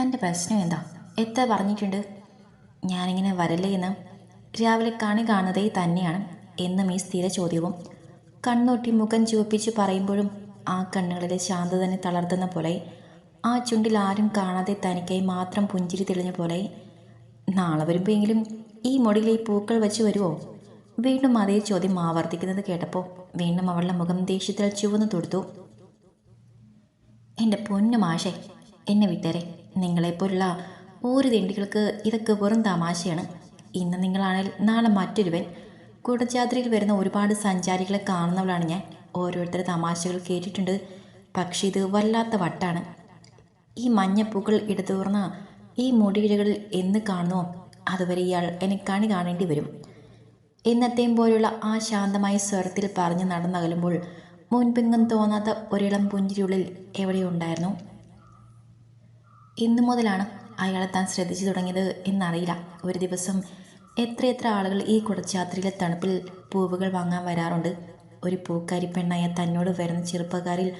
തന്റെ പ്രശ്നം എന്താ? എത്ര പറഞ്ഞിട്ടുണ്ട്? ഞാനിങ്ങനെ വരല്ലേ എന്ന്. രാവിലെ കണി കാണുന്നതേ തന്നെയാണ്. എന്നും ഈ സ്ഥിര ചോദ്യവും. കണ്ണൊട്ടി മുഖം ചുവപ്പിച്ച് പറയുമ്പോഴും ആ കണ്ണുകളിലെ ശാന്തതനെ തളർത്തുന്ന പോലെ. ആ ചുണ്ടിൽ ആരും കാണാതെ തനിക്കായി മാത്രം പുഞ്ചിരി തെളിഞ്ഞ പോലെ. നാളെ വരുമ്പോഴെങ്കിലും ഈ മുടിയിൽ ഈ പൂക്കൾ വെച്ച് വരുമോ വീണ്ടും അതേ ചോദ്യം ആവർത്തിക്കുന്നത് കേട്ടപ്പോൾ വീണ്ടും അവളുടെ മുഖം ദേഷ്യത്തിൽ ചുവന്നു തൊടുത്തു. എന്റെ പൊന്നു മാഷേ എന്നെ വിട്ടേരെ. നിങ്ങളെപ്പോലുള്ള ഒരു തെണ്ടികൾക്ക് ഇതൊക്കെ വെറും തമാശയാണ്. ഇന്ന് നിങ്ങളാണെങ്കിൽ നാളെ മറ്റൊരുവൻ. കൂടജാത്രയിൽ വരുന്ന ഒരുപാട് സഞ്ചാരികളെ കാണുന്നവളാണ് ഞാൻ. ഓരോരുത്തരുടെ തമാശകൾ കേട്ടിട്ടുണ്ട്. പക്ഷേ ഇത് വല്ലാത്ത വട്ടാണ്. ഈ മഞ്ഞപ്പൂക്കൾ ഇടതൂർന്ന ഈ മുടിയിഴകളിൽ എന്ന് കാണുന്നോ അതുവരെ ഇയാൾ എന്നെ കണി കാണേണ്ടി വരും. എന്നത്തെയും പോലുള്ള ആ ശാന്തമായ സ്വരത്തിൽ പറഞ്ഞു നടന്നകലുമ്പോൾ മുൻപിങ്ങും തോന്നാത്ത ഒരിളം പുഞ്ചിരിയുള്ളിൽ എവിടെയോ ഇന്നു മുതലാണ് അയാളെ താൻ ശ്രദ്ധിച്ചു തുടങ്ങിയത് എന്നറിയില്ല. ഒരു ദിവസം എത്രയെത്ര ആളുകൾ ഈ കുടച്ചാത്രിയിലെ തണുപ്പിൽ പൂവുകൾ വാങ്ങാൻ വരാറുണ്ട്. ഒരു പൂക്കാരി പെണ്ണായ തന്നോട് വരുന്ന ചെറുപ്പക്കാരിൽ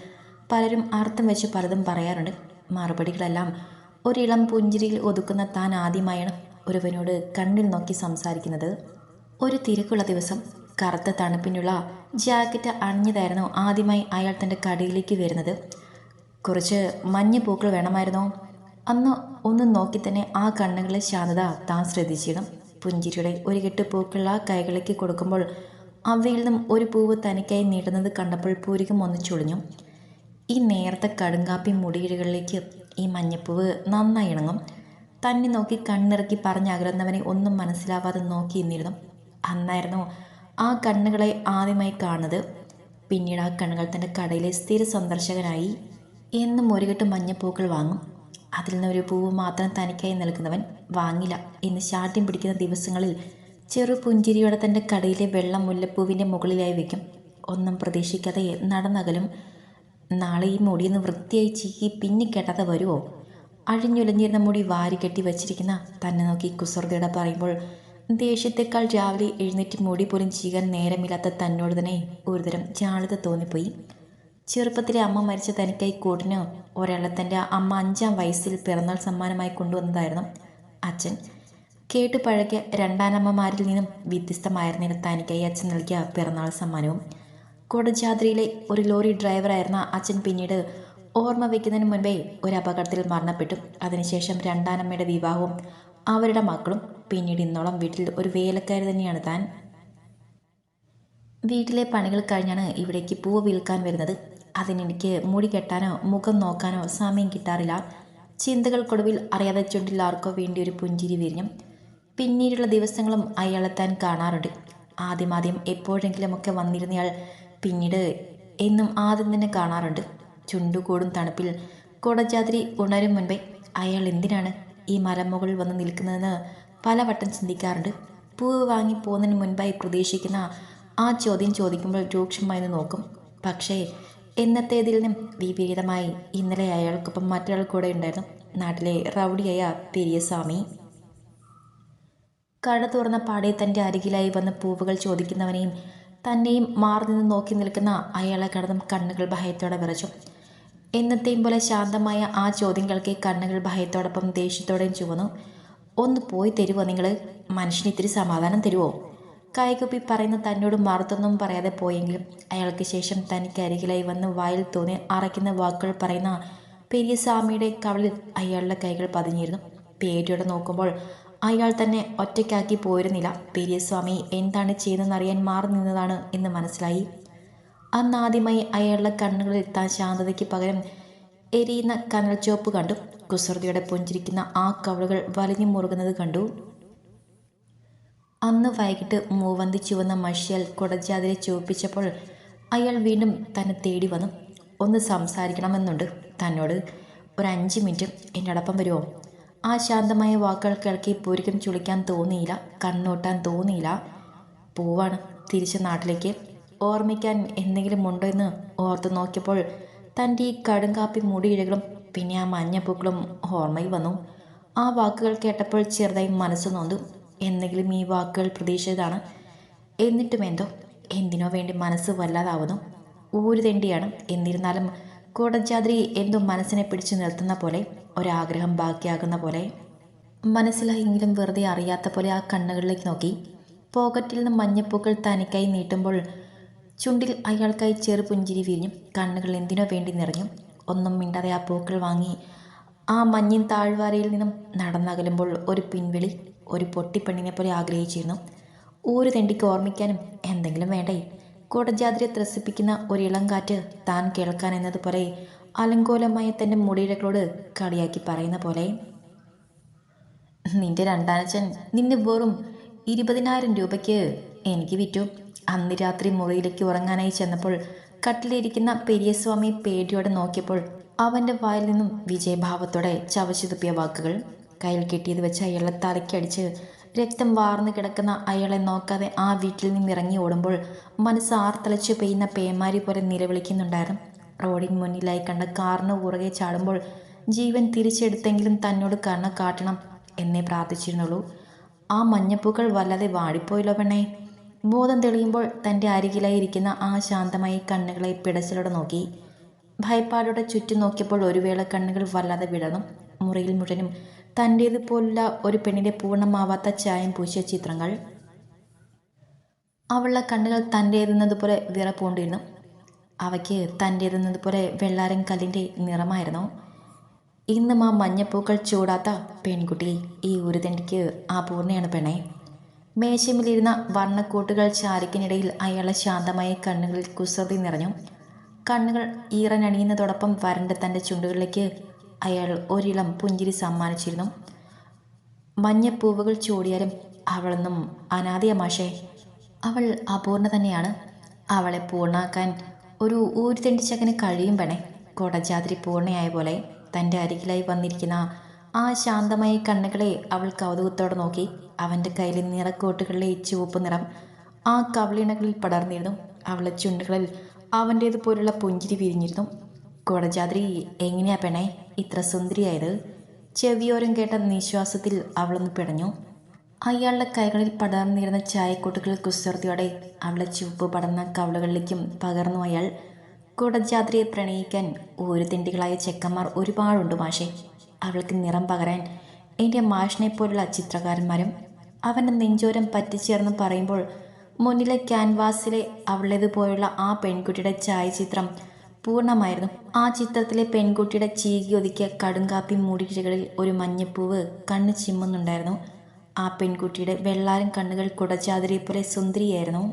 പലരും അർത്ഥം വെച്ച് പലതും പറയാറുണ്ട്. മറുപടികളെല്ലാം ഒരിളം പുഞ്ചിരിയിൽ ഒതുക്കുന്ന താൻ ആദ്യമായാണ് ഒരുവനോട് കണ്ണിൽ നോക്കി സംസാരിക്കുന്നത്. ഒരു തിരക്കുള്ള ദിവസം കറുത്ത തണുപ്പിനുള്ള ജാക്കറ്റ് അണിഞ്ഞതായിരുന്നു ആദ്യമായി അയാൾ തന്റെ കടയിലേക്ക് വരുന്നത്. കുറച്ച് മഞ്ഞ പൂക്കൾ വേണമായിരുന്നോ? അന്ന് ഒന്ന് നോക്കി തന്നെ ആ കണ്ണുകളെ ശാന്തത താൻ ശ്രദ്ധിച്ചിടും പുഞ്ചിരിയുടെ ഒരു കെട്ട് പൂക്കൾ ആ കൈകളിലേക്ക് കൊടുക്കുമ്പോൾ അവയിൽ നിന്നും ഒരു പൂവ് തനിക്കായി നീട്ടുന്നത് കണ്ടപ്പോൾ പൂരികം ഒന്ന് ചുളിഞ്ഞു. ഈ നേരത്തെ കടുങ്കാപ്പി മുടിയിഴകളിലേക്ക് ഈ മഞ്ഞപ്പൂവ് നന്നായി ഇണങ്ങും. തന്നെ നോക്കി കണ്ണിറക്കി പറഞ്ഞകലുന്നവനെ ഒന്നും മനസ്സിലാവാതെ നോക്കി നിന്നിരുന്നു. അന്നായിരുന്നു ആ കണ്ണുകളെ ആദ്യമായി കാണുന്നത്. പിന്നീട് ആ കണ്ണുകൾ തന്റെ കടയിലെ സ്ഥിര സന്ദർശകനായി എന്നും ഒരു കെട്ട് മഞ്ഞപ്പൂക്കൾ വാങ്ങും. അതിൽ നിന്നൊരു പൂവ് മാത്രം തനിക്കായി നൽകുന്നവൻ വാങ്ങില്ല എന്ന് ശാഠ്യം പിടിക്കുന്ന ദിവസങ്ങളിൽ ചെറു പുഞ്ചിരിയോടെ തന്റെ കടയിലെ വെള്ളം മുല്ലപ്പൂവിന്റെ മുകളിലായി വയ്ക്കും. ഒന്നും പ്രതീക്ഷിക്കാതെ നടന്നകലും നാളെ ഈ മുടിയൊന്ന് വൃത്തിയായി ചീക്കി പിന്നെ കെട്ടാതെ വരുമോ അഴിഞ്ഞുലഞ്ഞിരുന്ന മുടി വാരി കെട്ടി വച്ചിരിക്കുന്ന തന്നെ നോക്കി കുസൃതിയുടെ പറയുമ്പോൾ ദേഷ്യത്തെക്കാൾ രാവിലെ എഴുന്നേറ്റ് മുടി പോലും ചീകാൻ നേരമില്ലാത്ത തന്നോട് തന്നെ ഒരുതരം ജാളിത തോന്നിപ്പോയി. ചെറുപ്പത്തിലെ അമ്മ മരിച്ച തനിക്കായി കൂടിന് ഒരാളെ തന്റെ അമ്മ അഞ്ചാം വയസ്സിൽ പിറന്നാൾ സമ്മാനമായി കൊണ്ടുവന്നതായിരുന്നു അച്ഛൻ. കേട്ടു പഴകിയ രണ്ടാനമ്മമാരിൽ നിന്നും വ്യത്യസ്തമായിരുന്നില്ല തനിക്കായി അച്ഛൻ നൽകിയ പിറന്നാൾ സമ്മാനവും. കൊടജാദ്രിയിലെ ഒരു ലോറി ഡ്രൈവറായിരുന്ന അച്ഛൻ പിന്നീട് ഓർമ്മ വയ്ക്കുന്നതിന് മുൻപേ ഒരു അപകടത്തിൽ മരണപ്പെട്ടു. അതിനുശേഷം രണ്ടാനമ്മയുടെ വിവാഹവും അവരുടെ മക്കളും പിന്നീട് ഇന്നോളം വീട്ടിൽ ഒരു വേലക്കാരി തന്നെയാണ് താൻ. വീട്ടിലെ പണികൾ കഴിഞ്ഞാണ് ഇവിടേക്ക് പൂവ് വിൽക്കാൻ വരുന്നത്. അതിനെനിക്ക് മുടി കെട്ടാനോ മുഖം നോക്കാനോ സമയം കിട്ടാറില്ല. ചിന്തകൾക്കൊടുവിൽ അറിയാതെ ചുണ്ടിൽ ആർക്കോ വേണ്ടി ഒരു പുഞ്ചിരി വിരിഞ്ഞു പിന്നീടുള്ള ദിവസങ്ങളും അയാളെ താൻ കാണാറുണ്ട്. ആദ്യമാദ്യം എപ്പോഴെങ്കിലുമൊക്കെ വന്നിരുന്നയാൾ പിന്നീട് എന്നും ആദ്യം തന്നെ കാണാറുണ്ട്. ചുണ്ടുകൂടും തണുപ്പിൽ കൊടജാതിരി ഉണരും മുൻപേ അയാൾ എന്തിനാണ് ഈ മലമുകളിൽ വന്ന് നിൽക്കുന്നതെന്ന് പലവട്ടം ചിന്തിക്കാറുണ്ട്. പൂവ് വാങ്ങി പോകുന്നതിന് മുൻപായി പ്രതീക്ഷിക്കുന്ന ആ ചോദ്യം ചോദിക്കുമ്പോൾ രൂക്ഷമായി നോക്കും. പക്ഷേ എന്നത്തേതിൽ നിന്നും വിപരീതമായി. ഇന്നലെ അയാൾക്കൊപ്പം മറ്റൊരാൾ കൂടെ ഉണ്ടായിരുന്നു. നാട്ടിലെ റൗഡിയായ പെരിയസ്വാമി. കട തുറന്ന പാടെ തന്റെ അരികിലായി വന്ന് പൂവുകൾ ചോദിക്കുന്നവനെയും തന്നെയും മാറി നിന്ന് നോക്കി നിൽക്കുന്ന അയാളെ കടന്നും കണ്ണുകൾ ഭയത്തോടെ വിറച്ചു. എന്നത്തെയും പോലെ ശാന്തമായ ആ ചോദ്യം കേൾക്കെ കണ്ണുകൾ ഭയത്തോടൊപ്പം ദേഷ്യത്തോടെയും ചുവന്നു. ഒന്ന് പോയി തരുമോ നിങ്ങൾ മനുഷ്യന് ഇത്തിരി സമാധാനം തരുമോ കൈകുപ്പി പറയുന്ന തന്നോട് മറുത്തൊന്നും പറയാതെ പോയെങ്കിലും അയാൾക്ക് ശേഷം തനിക്ക് അരികിലായി വന്ന് വായിൽ തോന്നി അറയ്ക്കുന്ന വാക്കുകൾ പറയുന്ന പെരിയസ്വാമിയുടെ കവളിൽ അയാളുടെ കൈകൾ പതിഞ്ഞിരുന്നു. പേടിയോടെ നോക്കുമ്പോൾ അയാൾ തന്നെ ഒറ്റയ്ക്കാക്കി പോയിരുന്നില്ല. പെരിയസ്വാമി എന്താണ് ചെയ്യുന്നതെന്നറിയാൻ മാറി നിന്നതാണ് എന്ന് മനസ്സിലായി. അന്നാദ്യമായി അയാളുടെ കണ്ണുകളിൽ താൻ ശാന്തതയ്ക്ക് പകരം എരിയുന്ന കനൽ കണ്ടു. കുസൃതിയോടെ പുഞ്ചിരിക്കുന്ന ആ കവളുകൾ വലിഞ്ഞു മുറുകുന്നത് കണ്ടു. അന്ന് വൈകിട്ട് മൂവന്തി ചുവന്ന മഷിയാൽ കുടജാതിരെ ചുവപ്പിച്ചപ്പോൾ അയാൾ വീണ്ടും തന്നെ തേടി വന്നു. ഒന്ന് സംസാരിക്കണമെന്നുണ്ട്. തന്നോട് ഒരു അഞ്ച് മിനിറ്റ് എന്നോടൊപ്പം വരുമോ ആ ശാന്തമായ വാക്കുകൾ കേൾക്കി പൂരിക്കും ചുളിക്കാൻ തോന്നിയില്ല. കണ്ണൂട്ടാൻ തോന്നിയില്ല. പോവാണ്. തിരിച്ച് നാട്ടിലേക്ക്. ഓർമ്മിക്കാൻ എന്തെങ്കിലും ഉണ്ടോ എന്ന് ഓർത്ത് നോക്കിയപ്പോൾ തന്റെ ഈ കടുങ്കാപ്പി മുടിയിഴകളും പിന്നെ ആ മഞ്ഞപ്പൂക്കളും ഓർമ്മയിൽ വന്നു. ആ വാക്കുകൾ കേട്ടപ്പോൾ ചെറുതായി മനസ്സ് നൊന്തു. എന്തെങ്കിലും ഈ വാക്കുകൾ പ്രതീക്ഷിച്ചതാണ്. എന്നിട്ടും എന്തോ എന്തിനോ വേണ്ടി മനസ്സ് വല്ലാതാവുന്നു. ഊരു തെണ്ടിയാണ്. എന്നിരുന്നാലും കോടജാദ്രി എന്തോ മനസ്സിനെ പിടിച്ചു നിർത്തുന്ന പോലെ ഒരാഗ്രഹം ബാക്കിയാകുന്ന പോലെ. മനസ്സിലായെങ്കിലും വെറുതെ അറിയാത്ത പോലെ ആ കണ്ണുകളിലേക്ക് നോക്കി. പോക്കറ്റിൽ നിന്ന് മഞ്ഞപ്പൂക്കൾ തനിക്കായി നീട്ടുമ്പോൾ ചുണ്ടിൽ അയാൾക്കായി ചെറു പുഞ്ചിരി വിരിഞ്ഞു കണ്ണുകൾ എന്തിനോ വേണ്ടി നിറഞ്ഞു ഒന്നും മിണ്ടാതെ ആ പൂക്കൾ വാങ്ങി ആ മഞ്ഞിൻ താഴ്വാരയിൽ നിന്നും നടന്നകലുമ്പോൾ ഒരു പിൻവിളി ഒരു പൊട്ടിപ്പെണ്ണിനെ പോലെ ആഗ്രഹിച്ചിരുന്നു. ഊര് തെണ്ടിക്ക് ഓർമ്മിക്കാനും എന്തെങ്കിലും വേണ്ടേ? കൂടജാതിരെ ത്രസിപ്പിക്കുന്ന ഒരു ഇളം കാറ്റ് താൻ കേൾക്കാൻ എന്നതുപോലെ അലങ്കോലമായ തന്റെ മുടിയിഴകളോട് കളിയാക്കി പറയുന്ന പോലെ. നിന്റെ രണ്ടാനച്ചൻ നിന്നെ വെറും ഇരുപതിനായിരം രൂപയ്ക്ക് എനിക്ക് വിറ്റു. അന്ന് രാത്രി മുറിയിലേക്ക് ഉറങ്ങാനായി ചെന്നപ്പോൾ കട്ടിലിരിക്കുന്ന പെരിയസ്വാമി പേടിയോടെ നോക്കിയപ്പോൾ അവന്റെ വായിൽ നിന്നും വിജയഭാവത്തോടെ ചവച്ചു തുപ്പിയ വാക്കുകൾ. കയ്യിൽ കെട്ടിയത് വെച്ച് അയാളെ തലയ്ക്കടിച്ച് രക്തം വാർന്നു കിടക്കുന്ന അയാളെ നോക്കാതെ ആ വീട്ടിൽ നിന്ന് ഇറങ്ങി ഓടുമ്പോൾ മനസ്സ് ആർത്തലച്ചു പെയ്യുന്ന പേമാരി പോലെ നിലവിളിക്കുന്നുണ്ടായിരുന്നു. റോഡിന് മുന്നിലായി കണ്ട കാറിന് പുറകെ ചാടുമ്പോൾ ജീവൻ തിരിച്ചെടുത്തെങ്കിലും തന്നോട് കണ്ണ കാട്ടണം എന്നേ പ്രാർത്ഥിച്ചിരുന്നുള്ളൂ. ആ മഞ്ഞപ്പൂക്കൾ വല്ലാതെ വാടിപ്പോയില്ലോ പെണ്ണേ. ബോധം തെളിയുമ്പോൾ തന്റെ അരികിലായി ഇരിക്കുന്ന ആ ശാന്തമായ കണ്ണുകളെ പിടച്ചിലോടെ നോക്കി. ഭയപ്പാടോടെ ചുറ്റും നോക്കിയപ്പോൾ ഒരു വേള കണ്ണുകൾ വല്ലാതെ വിടർന്നു. മുറിയിൽ മുഴുവനും തന്റേതുപോലുള്ള ഒരു പെണ്ണിന്റെ പൂർണമാവാത്ത ചായം പൂശിയ ചിത്രങ്ങൾ. അവളുടെ കണ്ണുകൾ തന്റേതെന്നതുപോലെ വിറപ്പൂണ്ടിരുന്നു അവയ്ക്ക് തന്റേതെന്നതുപോലെ വെള്ളാരൻ കല്ലിന്റെ നിറമായിരുന്നു. ഇന്നും ആ മഞ്ഞപ്പൂക്കൾ ചൂടാത്ത പെൺകുട്ടി ഈ ഉരുതണ്ടിക്ക് ആ പൂർണയാണ് പെണ്ണെ. മേശമിലിരുന്ന വർണക്കൂട്ടുകൾ ചാരിക്കിനിടയിൽ അയാളെ ശാന്തമായ കണ്ണുകളിൽ കുസൃതി നിറഞ്ഞു. കണ്ണുകൾ ഈറനണിയുന്നതോടൊപ്പം വരണ്ട തന്റെ ചുണ്ടുകളിലേക്ക് അയാൾ ഒരിളം പുഞ്ചിരി സമ്മാനിച്ചിരുന്നു. മഞ്ഞപ്പൂവുകൾ ചൂടിയാലും അവളൊന്നും അനാദിയ മാഷേ. അവൾ അപൂർണ തന്നെയാണ്. അവളെ പൂർണാക്കാൻ ഒരു ഊരുതെണ്ടിച്ചകന് കഴിയും വേണേ കൊടജാതിരി പൂർണയായ പോലെ തന്റെ അരികിലായി വന്നിരിക്കുന്ന ആ ശാന്തമായ കണ്ണുകളെ അവൾ കൗതുകത്തോടെ നോക്കി. അവന്റെ കയ്യിലെ നിറക്കോട്ടുകളിലെ ചുവപ്പ് നിറം ആ കവളിണകളിൽ പടർന്നിരുന്നു. അവളെ ചുണ്ടുകളിൽ അവന്റേതുപോലുള്ള പുഞ്ചിരി വിരിഞ്ഞിരുന്നു. കൊടജാദ്രി എങ്ങനെയാ പെണേ ഇത്ര സുന്ദരിയായത്? ചെവിയോരം കേട്ട നിശ്വാസത്തിൽ അവളൊന്ന് പിടഞ്ഞു. അയാളുടെ കൈകളിൽ പടർന്നിരുന്ന ചായക്കൂട്ടുകൾ കുസൃതിയോടെ അവളെ ചുവപ്പ് പടർന്ന കവളുകളിലേക്കും പകർന്നു അയാൾ. കുടജാദ്രിയെ പ്രണയിക്കാൻ ഒരു തിണ്ടികളായ ചെക്കന്മാർ ഒരുപാടുണ്ട് മാഷെ. അവൾക്ക് നിറം പകരാൻ എന്റെ മാഷിനെ പോലുള്ള ചിത്രകാരന്മാരും അവന്റെ നെഞ്ചോരം പറ്റിച്ചേർന്ന് പറയുമ്പോൾ മുന്നിലെ ക്യാൻവാസിലെ അവളേതുപോലുള്ള ആ പെൺകുട്ടിയുടെ ഛായാചിത്രം പൂർണമായിരുന്നു ആ ചിത്രത്തിലെ പെൺകുട്ടിയുടെ ചീകി ഒതുക്കിയ കടുങ്കാപ്പി മൂടിക്കിഴകളിൽ ഒരു മഞ്ഞപ്പൂവ് കണ്ണ് ചിമ്മുന്നുണ്ടായിരുന്നു. ആ പെൺകുട്ടിയുടെ വെള്ളാരം കണ്ണുകൾ കുടച്ചാതിരിയെ പോലെ സുന്ദരിയായിരുന്നു.